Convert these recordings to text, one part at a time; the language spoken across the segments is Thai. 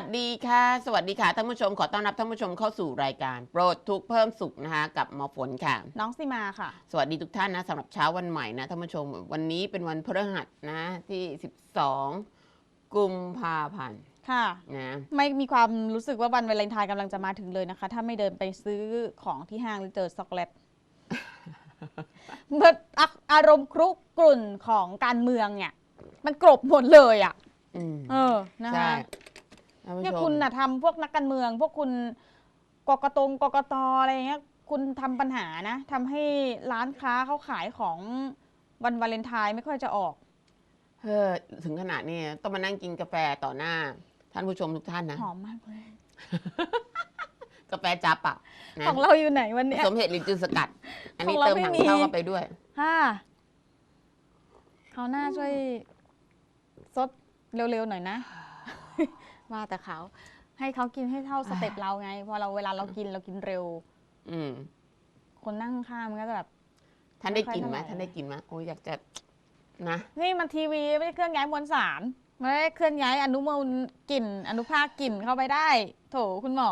ดีค่ะสวัสดีค่ะ สวัสดีค่ะท่านผู้ชมขอต้อนรับท่านผู้ชมเข้าสู่รายการ โปรดทุกข์เพิ่มสุขนะคะกับหมอฝนค่ะ น้องซีมาค่ะ สวัสดีทุกท่านนะสำหรับเช้าวันใหม่นะท่านผู้ชมวันนี้เป็นวันพฤหัสนะที่ 12 กุมภาพันธ์ค่ะนะไม่มีความรู้สึกว่าวันวาเลนไทน์กำลังจะมาถึงเลยนะคะ ถ้าไม่เดินไปซื้อของที่ห้างหรือเจอช็อกโกแลตเมื่ออะอารมณ์ครุกรุ่นของการเมืองเนี่ย มันกลบหมดเลยอะอืมเออนะใช่คะท่านผู้ เนี่ยชคุณมน่ะทำพวกนักการเมือง พวกคุณกกตงกกตอะไรเงี้ยคุณทำปัญหานะทำให้ร้านค้าเขาขายของวันวาเลนไทน์ไม่ค่อยจะออกเออถึงขนาดนี้ต้องมานั่งกินกาแฟต่อหน้า ท่านผู้ชมทุกท่านนะหอมมากเลย กาแฟจับอะนะของเราอยู่ไหนวันเนี้ยสมเหตุลินจือสกัด อันนี้ของเราเติมไม่ถังมีเข้าเข้าไปด้วยค่ะเขาวหน้าช่วยซดเร็วๆหน่อยนะ ว่าแต่เขาให้เขากินให้เท่าสเต็ปเราไงพอเราเวลาเรากินเรากินเร็ว อืม คนนั่งข้างๆมันก็จะแบบท่านได้กินไหมไม่ค่อยเท่าไหร่ท่านได้กินไหมโอ้ยอยากจะนะนี่มันทีวีไม่ได้เคลื่อนย้ายมวลสารไม่ได้เคลื่อนย้ายอนุมูลกลิ่นอนุภาคกลิ่นเข้าไปได้ โถคุณหมอ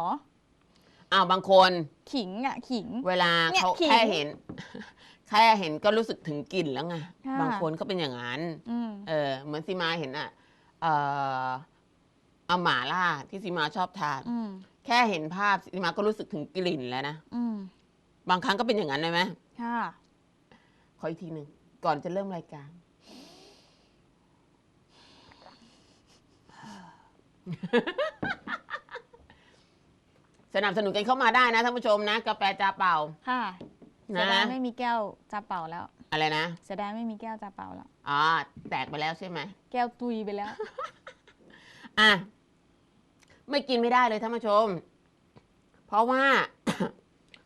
อ้าวบางคนขิงอะขิง เวลาเนี่ยเขาขิงแค่เห็นแค่เห็นก็รู้สึกถึงกลิ่นแล้วไงค่ะบางคนก็เป็นอย่างนั้นอืมเออเหมือนซีมาเห็นอะเอ่อ เอาหมาล่าที่ซีมาชอบทาน อืมแค่เห็นภาพซีมาก็รู้สึกถึงกลิ่นแล้วนะ อืมบางครั้งก็เป็นอย่างนั้นเลยไหมค่ะขออีกทีหนึ่ง ก่อนจะเริ่มรายการ สนับสนุนกันเข้ามาได้นะท่านผู้ชมนะ กาแฟจาเปล่า ค่ะนะเสียดายไม่มีแก้วจาเป่าแล้วอะไรนะเสียดายไม่มีแก้วจาเป่าแล้ว อ๋อแตกไปแล้วใช่ไหมแก้วตุยไปแล้ว อะ ไม่กินไม่ได้เลยท่านผู้ชม เพราะว่า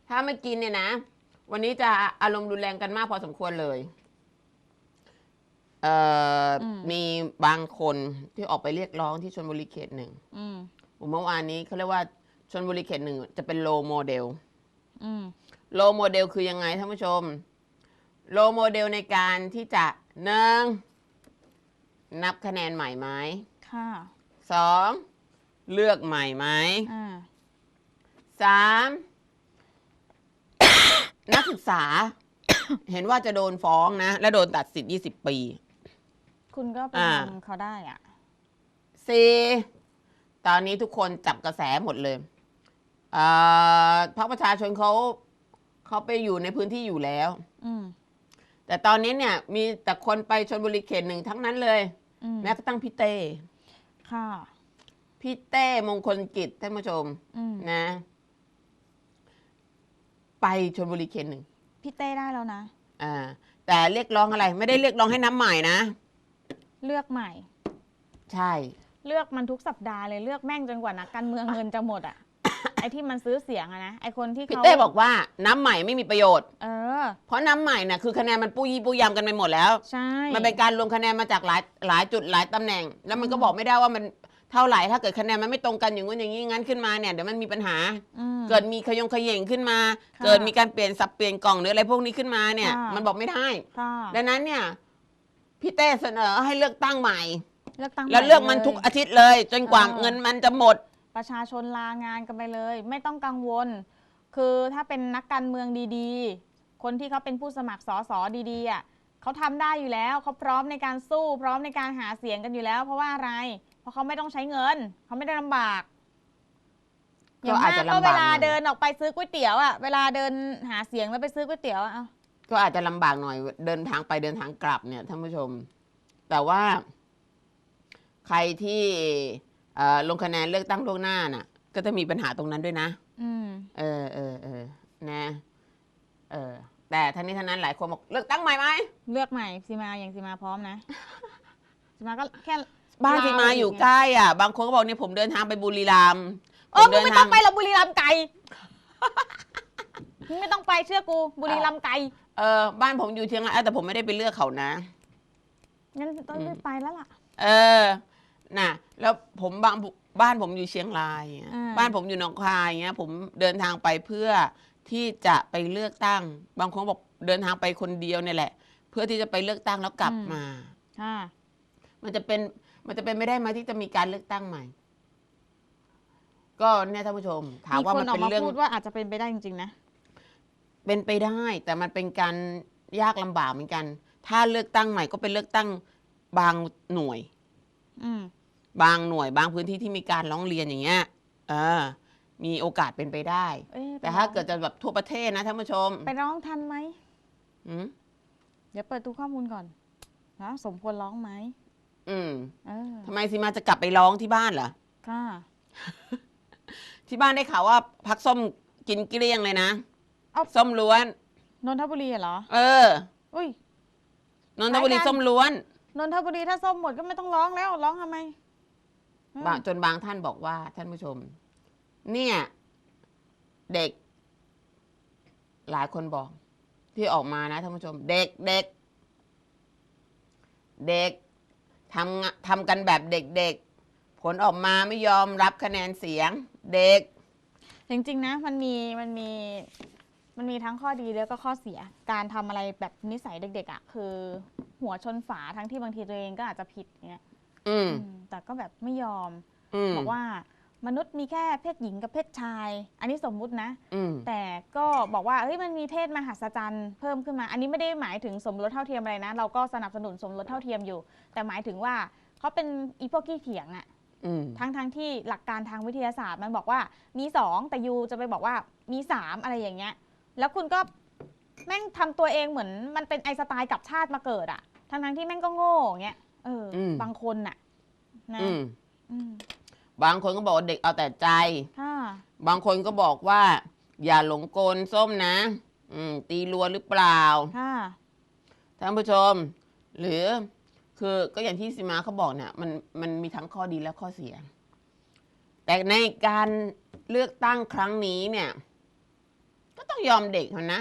ถ้าไม่กินเนี่ยนะ วันนี้จะอารมณ์รุนแรงกันมากพอสมควรเลยเอ่ออม มีบางคนที่ออกไปเรียกร้องที่ชนบุรีเขตหนึ่งอืม เมื่อวานนี้เขาเรียกว่าชนบุรีเขตหนึ่งจะเป็นโลโมเดล อืม โลโมเดลคือยังไงท่านผู้ชม โลโมเดลในการที่จะหนึ่งนับคะแนนใหม่ไหมค่ะ สอง เลือกใหม่ไหมอ่าสามนักศึกษา เห็นว่าจะโดนฟ้องนะ และโดนตัดสิทธิ์ยี่สิบปีคุณก็ไปอ่าทำเขาได้อะ สี่ตอนนี้ทุกคนจับกระแสหมดเลยเอ่อพรรคประชาชนเขาเขาไปอยู่ในพื้นที่อยู่แล้ว อืม แต่ตอนนี้เนี่ย มีแต่คนไปชนบุรีเขตหนึ่งทั้งนั้นเลย อืม แม้กระทั่งพี่เต้ค่ะ พี่เต้มงคลกิจท่านผู้ชมอืมนะ ไปชนบุรีเขตหนึ่งพี่เต้ได้แล้วนะ อ่า แต่เรียกร้องอะไร ไม่ได้เรียกร้องให้น้ำใหม่นะ เลือกใหม่ ใช่ เลือกมันทุกสัปดาห์เลยเลือกแม่งจนกว่านักการเมืองเงินจะหมดอะ ไอ้ที่มันซื้อเสียงอะนะไอ้คนที่พี่เขาเต้บอกว่าน้ำใหม่ไม่มีประโยชน์ เออ เพราะน้ำใหม่น่ะคือคะแนนมันปุยยี่ปุยยำกันไปหมดแล้ว ใช่ มันเป็นการรวมคะแนนมาจากหลายหลายจุดหลายตำแหน่ง แล้วมันก็บอกไม่ได้ว่ามัน เท่าไหร่ถ้าเกิดคะแนนมันไม่ตรงกันอย่างงู้นอย่างนี้งั้นขึ้นมาเนี่ยเดี๋ยวมันมีปัญหา อืม เกิดมีขยงขย่งขึ้นมา ค่ะเกิดมีการเปลี่ยนสับเปลี่ยนกล่องหรืออะไรพวกนี้ขึ้นมาเนี่ย ค่ะ มันบอกไม่ได้ ค่ะดังนั้นเนี่ยพี่เต้เสนอให้เลือกตั้งใหม่ เลือกตั้งแล้วใหเลือกมันทุกอาทิตย์เลย จนกว่าเออเงินมันจะหมด ประชาชนลางานกันไปเลย ไม่ต้องกังวล คือถ้าเป็นนักการเมืองดีๆ คนที่เขาเป็นผู้สมัครสอสอดีๆอะเขาทำได้อยู่แล้วเขาพร้อมในการสู้ พร้อมในการหาเสียงกันอยู่แล้ว เพราะว่าอะไรเพ ราะเขาไม่ต้องใช้เงิน เขาไม่ได้ลำบากก็อาจจะย่งมก็ลำบากเวลาหน่อยเดินออกไปซื้อก๋วยเตี๋ยวอะเวลาเดินหาเสียงแล้วไปซื้อก๋วยเตี๋ยวอะเอาก็อาจจะลำบากหน่อยเดินทางไปเดินทางกลับเนี่ยท่านผู้ชม แต่ว่า ใครที่เอ่อลงคะแนนเลือกตั้งล่วงหน้าน่ะ ก็จะมีปัญหาตรงนั้นด้วยนะ อืม เออเออเออนะเออแต่ทั้งนี้ทั้งนั้นหลายคนบอกเลือกตั้งใหม่ไหม เลือกใหม่ซีมาอย่างซีมาพร้อมนะ ซีมาก็แค่ บ้านลที่มาอยู่ไงใกล้อะ บางคนก็บอกเนี่ยผมเดินทางไปบุรีรัมย์เออผมึเดิงไม่ทาต้องไปหรอกบุรีรัมย์ไกลมึงไม่ต้องไปเชื่อกู บุรีรัมย์ไกลเออบ้านผมอยู่เชียงรายแต่ผมไม่ได้ไปเลือกเขานะ งั้นต้องรีบไปแล้วล่ะ เออ น่ะ แล้วผมบางบ้านผมอยู่เชียงรายอะอ่า บ้านผมอยู่หนองคายเงี้ย ผมเดินทางไปเพื่อที่จะไปเลือกตั้ง บางคนบอกเดินทางไปคนเดียวเนี่ยแหละ เพื่อที่จะไปเลือกตั้งแล้วกลับมาค่ะมันจะเป็น มันจะเป็นไม่ได้ไหมที่จะมีการเลือกตั้งใหม่ ก็เนี่ยท่านผู้ชม ถามมีว่าคมันนออกเป็นมาเรื่อง พูดว่าอาจจะเป็นไปได้จริงๆนะ เป็นไปได้ แต่มันเป็นการยากลำบากเหมือนกัน ถ้าเลือกตั้งใหม่ก็เป็นเลือกตั้งบางหน่วย อืม บางหน่วย บางพื้นที่ที่มีการร้องเรียนอย่างเงี้ยเออมีโอกาสเป็นไปได้ เอ๊ะแต่ถ้าเกิดจะแบบทั่วประเทศนะท่านผู้ชมไปร้องทันไหม อืมเดี๋ยวเปิดดูข้อมูลก่อนนะสมควรร้องไหม อืมเออ ทำไมสิมาจะกลับไปร้องที่บ้านเหรอ ค่ะ ที่บ้านได้ข่าวว่าพักส้มกินเกลี้ยงเลยนะเอ้า ส้มล้วน นนทบุรีเหรอ เออ อุ้ย นนทบุรีรายการส้มล้วน นนทบุรีถ้าส้มหมดก็ไม่ต้องร้องแล้วร้องทำไมเออบางจนบางท่านบอกว่า ท่านผู้ชม เนี่ย เด็ก หลายคนบอก ที่ออกมานะท่านผู้ชม เด็กเด็ก เด็ก ทำงะทำกันแบบเด็กๆ ผลออกมาไม่ยอมรับคะแนนเสียงเด็ก จริงๆนะมันมีมันมีมันมีทั้งข้อดีแล้วก็ข้อเสีย การทำอะไรแบบนิสัยเด็ก ๆอะ่ะคือ หัวชนฝาทั้งที่บางทีตัวเองก็อาจจะผิดเงี้ยอืม อืมแต่ก็แบบไม่ยอม อืม บอกว่า มนุษย์มีแค่เพศหญิงกับเพศชาย อันนี้สมมุตินะ อืม แต่ก็บอกว่าเฮ้ยมันมีเพศมหัศจรรย์เพิ่มขึ้นมา อันนี้ไม่ได้หมายถึงสมรสเท่าเทียมอะไรนะ เราก็สนับสนุนสมรสเท่าเทียมอยู่ แต่หมายถึงว่าเขาเป็นอีพวกขี้เถียงอะอืม ทั้งทั้งที่หลักการทางวิทยาศาสตร์มันบอกว่ามีสองแต่ยูจะไปบอกว่ามีสามอะไรอย่างเงี้ย แล้วคุณก็แม่งทำตัวเองเหมือนมันเป็นไอน์สไตล์กลับชาติมาเกิดอะทั้งทั้งที่แม่งก็โง่อย่างเงี้ยเอออม บางคนน่ะนะอืม อืม บางคนก็บอกว่าเด็กเอาแต่ใจ ค่ะ บางคนก็บอกว่า อย่าหลงกลส้มนะ อืม ตีรัวหรือเปล่า ค่ะ ท่านผู้ชม หรือคือก็อย่างที่สิมาเขาบอกเนี่ยมันมันมีทั้งข้อดีและข้อเสีย แต่ในการเลือกตั้งครั้งนี้เนี่ย ก็ต้องยอมเด็กเขานะ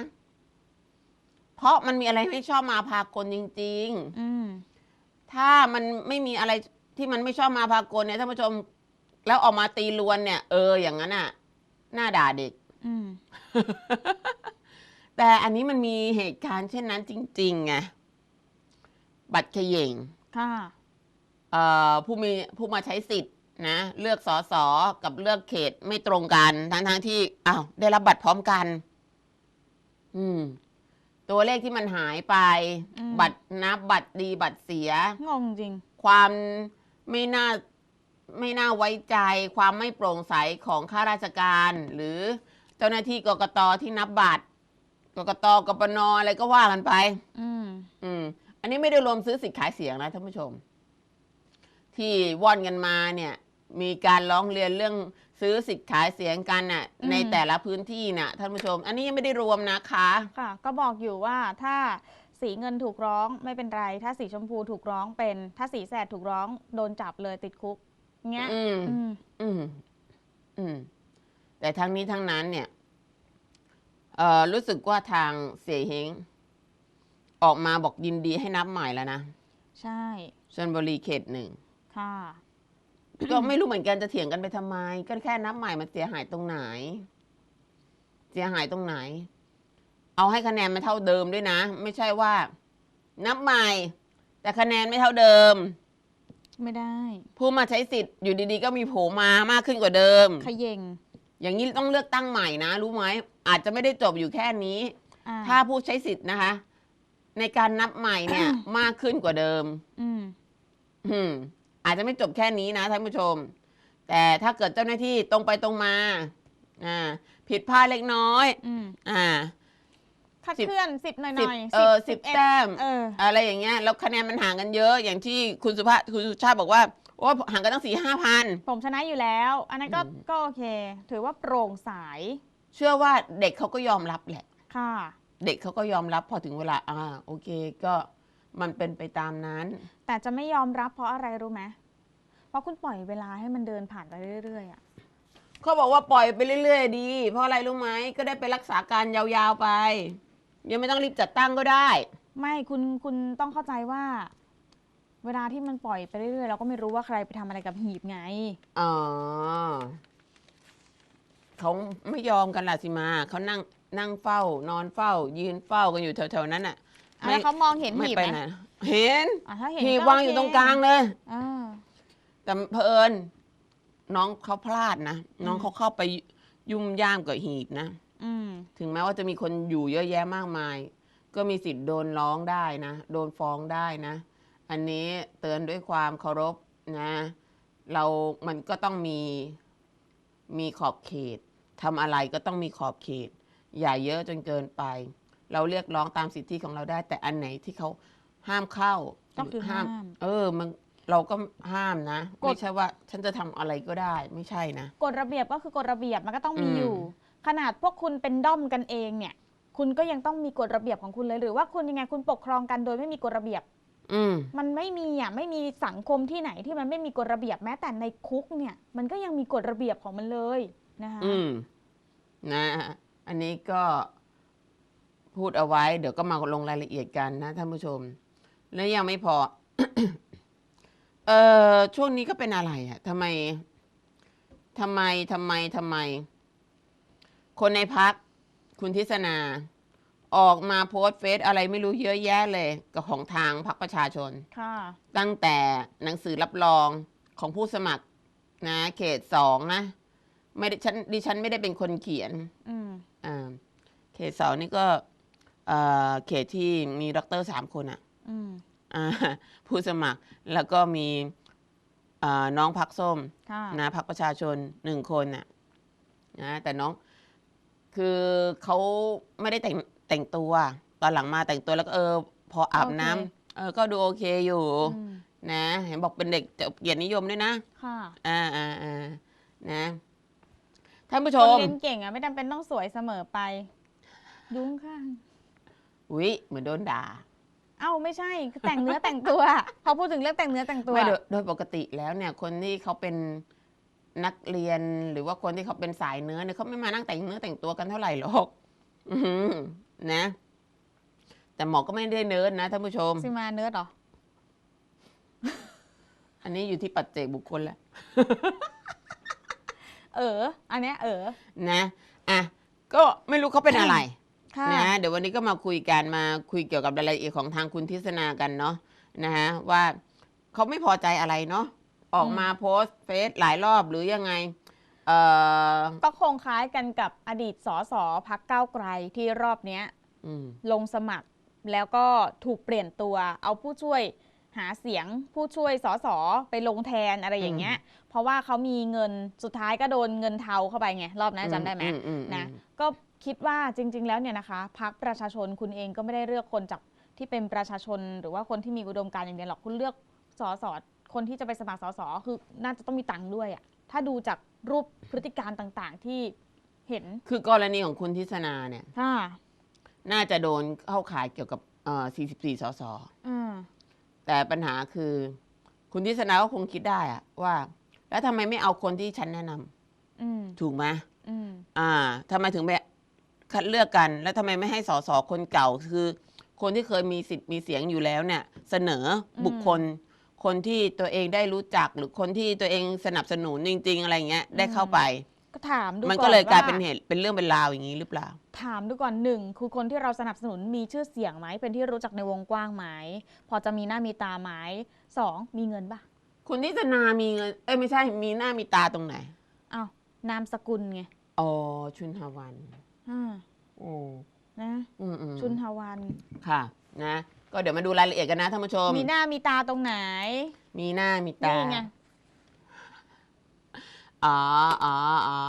เพราะมันมีอะไรไม่ชอบมาพากลจริง อืม ๆ ถ้ามันไม่มีอะไรที่มันไม่ชอบมาพากลเนี่ยท่านผู้ชม แล้วออกมาตีลวนเนี่ย เอออย่างนั้นอะน่าด่าเด็ก อืม แต่อันนี้มันมีเหตุการณ์เช่นนั้นจริงๆไงบัตรเขย่งค่ะ เอ่อผู้มีผู้มาใช้สิทธิ์นะ เลือกสอสอกับเลือกเขตไม่ตรงกัน ทั้งทงๆที่อ้าวได้รับบัตรพร้อมกัน อืม ตัวเลขที่มันหายไป อืม บัตรนับบัตรดีบัตรเสีย งงจริง ความไม่น่า ไม่น่าไว้ใจความไม่โปร่งใสของข้าราชการ หรือเจ้าหน้าที่กกตที่นับบัตรกกตกปนอะไรก็ว่ากันไป อืม อืม อันนี้ไม่ได้รวมซื้อสิทธิ์ขายเสียงนะท่านผู้ชม ที่ว่อนกันมาเนี่ย มีการร้องเรียนเรื่องซื้อสิทธิ์ขายเสียงกันน่ะ อืม ในแต่ละพื้นที่น่ะท่านผู้ชม อันนี้ยังไม่ได้รวมนะคะ ค่ะ ก็บอกอยู่ว่าถ้าสีเงินถูกร้องไม่เป็นไร ถ้าสีชมพูถูกร้องเป็น ถ้าสีแสดถูกร้องโดนจับเลยติดคุก เงี้ย อืม อืม อืม อืม แต่ทั้งนี้ทั้งนั้นเนี่ย เอ่อ รู้สึกว่าทางเสียเฮงออกมาบอกยินดีให้นับใหม่แล้วนะใช่ชนบุรีเขตหนึ่ง ค่ะ ก็ไม่รู้เหมือนกันจะเถียงกันไปทำไม ก็แค่นับใหม่มันเสียหายตรงไหน เสียหายตรงไหน เอาให้คะแนนมันเท่าเดิมด้วยนะ ไม่ใช่ว่า นับใหม่ แต่คะแนนไม่เท่าเดิม ไม่ได้ ผู้มาใช้สิทธิ์อยู่ดีๆ ก็มีโผล่มามากขึ้นกว่าเดิม ขย่งอย่างนี้ต้องเลือกตั้งใหม่นะ รู้ไหมอาจจะไม่ได้จบอยู่แค่นี้ อ่ถ้าผู้ใช้สิทธิ์นะคะ ในการนับใหม่เนี่ย มากขึ้นกว่าเดิม อืม อืมอาจจะไม่จบแค่นี้นะท่านผู้ชม แต่ถ้าเกิดเจ้าหน้าที่ตรงไปตรงมา อ่า ผิดพลาดเล็กน้อย อืม อ่า คัดสิบ เคลื่อนสิบหน่อยหสิบน่อยเออสิบเอ็ดแต้ม เออ อะไรอย่างเงี้ยแล้วคะแนนมันห่างกันเยอะอย่างที่คุณสุภาพคุณสุชาติบอกว่าโอ้ห่างกันตั้งสี่ห้าพัน ผมชนะอยู่แล้ว อันนั้นก็อืม ก็โอเค ถือว่าโปร่งใสเชื่อว่าเด็กเขาก็ยอมรับแหละ ค่ะ เด็กเขาก็ยอมรับพอถึงเวลา อ่า โอเคก็มันเป็นไปตามนั้น แต่จะไม่ยอมรับเพราะอะไรรู้ไหมเพราะคุณปล่อยเวลาให้มันเดินผ่านไปเรื่อยๆอะเขาบอกว่าปล่อยไปเรื่อย ๆ ดี เพราะอะไรรู้ไหมก็ได้ไปรักษาการยาวๆไป ยังไม่ต้องรีบจัดตั้งก็ได้ ไม่คุณคุณต้องเข้าใจว่า เวลาที่มันปล่อยไปเรื่อยๆเราก็ไม่รู้ว่าใครไปทำอะไรกับหีบไง อ๋อเขาไม่ยอมกันล่ะสิมาเขานั่งนั่งเฝ้า นอนเฝ้า ยืนเฝ้ากันอยู่แถวๆนั้นอะอะแล้วเขามองเห็นไม่หีบไปไหมไหนเห็นอะถ้าเห็นหีบก็วางอยู่โเคตรงกลางเลย อ่า แต่เผอิญน้องเขาพลาดนะ น้องอืมเขาเข้าไปยุ่มย่ามกับหีบนะ อืม ถึงแม้ว่าจะมีคนอยู่เยอะแยะมากมาย ก็มีสิทธิ์โดนร้องได้นะ โดนฟ้องได้นะ อันนี้เตือนด้วยความเคารพนะ เรา มันก็ต้องมี มีขอบเขตทำอะไรก็ต้องมีขอบเขต อย่าเยอะจนเกินไป เราเรียกร้องตามสิทธิของเราได้ แต่อันไหนที่เขาห้ามเข้าก็คือห้าม เออ มันเราก็ห้ามนะ กฎ ไม่ใช่ว่าฉันจะทำอะไรก็ได้ ไม่ใช่นะ กฎระเบียบก็คือกฎระเบียบมันก็ต้องมีอืมอยู่ ขนาดพวกคุณเป็นด้อมกันเองเนี่ย คุณก็ยังต้องมีกฎระเบียบของคุณเลยหรือว่าคุณยังไงคุณปกครองกันโดยไม่มีกฎระเบียบ อืม มันไม่มีอะไม่มีสังคมที่ไหนที่มันไม่มีกฎระเบียบแม้แต่ในคุกเนี่ย มันก็ยังมีกฎระเบียบของมันเลยนะคะอืม นะ อันนี้ก็พูดเอาไว้ เดี๋ยวก็มาลงรายละเอียดกันนะท่านผู้ชม แล้วยังไม่พอ เออช่วงนี้ก็เป็นอะไรอะทำไมทำไมทำไมทำไม คนในพักคุณทิศนา ออกมาโพสต์เฟซอะไรไม่รู้เยอะแยะเลยกับของทางพรรคประชาชน ค่ะ ตั้งแต่หนังสือรับรองของผู้สมัครนะเขตสองนะไม่ได้ฉันดิฉันไม่ได้เป็นคนเขียนอืม อ่าเขตสองนี่ก็เอ่อเขตที่มีด็อกเตอร์สามคนอะอืม อ่าผู้สมัครแล้วก็มีอ่าน้องพักส้ม ค่ะ นะพักประชาชนหนึ่งคนน่ะนะแต่น้อง คือเขาไม่ได้แต่งแต่งตัว ตอนหลังมาแต่งตัวแล้วก็เออ พออาบน้ำเออก็ดูโอเคอยู่ อืมนะ เห็นบอกเป็นเด็กเกียรตินิยมด้วยนะค่ะอ่าอ่าอ่านะท่านผู้ชคนมเรียนเก่งอะไม่จำเป็นต้องสวยเสมอไปดุ้งข้าง อุ๊ยเหมือนโดนด่า เอ้าไม่ใช่คือแต่งเนื้อแต่งตัว พอพูดถึงเรื่องแต่งเนื้อแต่งตัว ไม่โดยโดยปกติแล้วเนี่ยคนที่เขาเป็น นักเรียนหรือว่าคนที่เขาเป็นสายเนื้อเนี่ยเขาไม่มานั่งแต่งเนื้อแต่งตัวกันเท่าไหร่หรอกอือหือนะ แต่หมอก็ไม่ได้เนิร์ดนะท่านผู้ชม ซิมาเนื้อเหรอ อันนี้อยู่ที่ปัจเจกบุคคลแหละ เออ อันเนี้ยเออ นะอะก็ไม่รู้เขาเป็นอะไร ค่ะนะเดี๋ยววันนี้ก็มาคุยกันมาคุยเกี่ยวกับรายละเอียดของทางคุณทิศนากันเนาะนะฮะว่าเขาไม่พอใจอะไรเนาะ ออกมาโพสต์เฟซหลายรอบหรือยังไงเอ่อก็คงคล้ายกันกับอดีตสสพักก้าวไกลที่รอบเนี้ยอืม ลงสมัครแล้วก็ถูกเปลี่ยนตัว เอาผู้ช่วยหาเสียงผู้ช่วยสสไปลงแทนอะไรอย่างเงี้ย เพราะว่าเขามีเงินสุดท้ายก็โดนเงินเทาเข้าไปไงรอบนั้นจำได้ไหม อือืมนะก็คิดว่าจริง ๆ แล้วเนี่ยนะคะพักประชาชนคุณเองก็ไม่ได้เลือกคนจากที่เป็นประชาชน หรือว่าคนที่มีอุดมการณ์อย่างเดียวหรอกคุณเลือกสส คนที่จะไปสมัครสสคือน่าจะต้องมีตังค์ด้วยอะถ้าดูจากรูปพฤติการต่างๆที่เห็นคือกรณีของคุณทิศนาเนี่ย ค่ะน่าจะโดนเข้าข่ายเกี่ยวกับเอ่อ44 สส อืมแต่ปัญหาคือคุณทิศนาก็คงคิดได้อะว่า แล้วทำไมไม่เอาคนที่ฉันแนะนำอืมถูกไหมอืมอ่าทำไมถึงไปคัดเลือกกัน แล้วทำไมไม่ให้สสคนเก่าคือ คนที่เคยมีสิทธิ์มีเสียงอยู่แล้วเนี่ย เสนอบุคคล คนที่ตัวเองได้รู้จักหรือคนที่ตัวเองสนับสนุนจริง ๆ อะไรเงี้ยได้เข้าไป ก็ถามดูมันก่ก็อนเลยกลายว่เป็นเหตุเป็นเรื่องเป็นราวอย่างนี้หรือเปล่า ถามดูก่อนหนึ่งคือคนที่เราสนับสนุนมีชื่อเสียงไหมเป็นที่รู้จักในวงกว้างไหมพอจะมีหน้ามีตาไหมสองมีเงินปะคุณทิศนามีเงินเอ้ยไม่ใช่มีหน้ามีตาตรงไหนอ้าวนามสกุลไงอ๋อชุนฮาวันอ่าโอ้นะอืมอืมชุนฮาวันค่ะ นะ ก็เดี๋ยวมาดูรายละเอียดกันนะท่านผู้ชม มีหน้ามีตาตรงไหน มีหน้ามีตา นี่ไง อ๋ออ๋ออ๋อ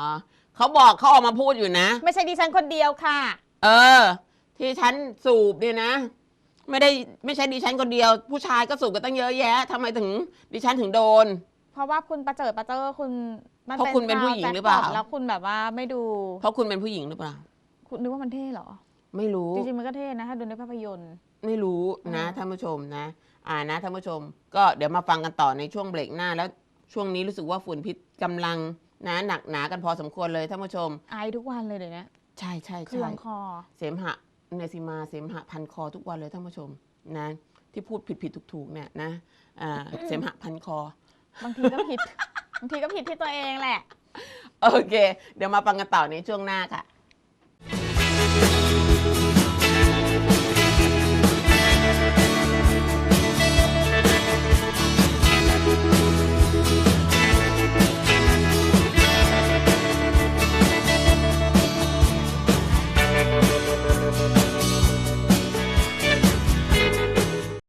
เขาบอกเขาออกมาพูดอยู่นะ ไม่ใช่ดิฉันคนเดียวค่ะ เออ ที่ฉันสูบเนี่ยนะ ไม่ได้ไม่ใช่ดิฉันคนเดียว ผู้ชายก็สูบกันตั้งเยอะแยะทำไมถึง ดิฉันถึงโดน เพราะว่าคุณประเจิดประเจอคุณมันเพราะคุณเป็นผู้หญิงหรือเปล่า แจ็คพตแล้วคุณแบบว่าไม่ดู เพราะคุณเป็นผู้หญิงหรือเปล่า คุณนึกว่ามันเท่เหรอ ไม่รู้ จริงๆมันก็เท่นะถ้าดูในภาพยนตร์ ไม่รู้นะอืมท่านผู้ชมนะ อ่านะท่านผู้ชม ก็เดี๋ยวมาฟังกันต่อในช่วงเบรกหน้าแล้วช่วงนี้รู้สึกว่าฝุ่นพิษกำลังนะหนักหนากันพอสมควรเลยท่านผู้ชม ไอายทุกวันเลยเดี๋ยวนี้ใช่ใช่เครื่ใช่องคอ เสมหะเนซิมาเสมหะพันคอทุกวันเลยท่านผู้ชมนะที่พูดผิดผิดถูกถูกๆเนี่ยนะอ่าเสมหะพันคอ บางทีก็ผิด บางทีก็ผิดที่ตัวเองแหละ โอเค เดี๋ยวมาฟังกันต่อในช่วงหน้าค่ะ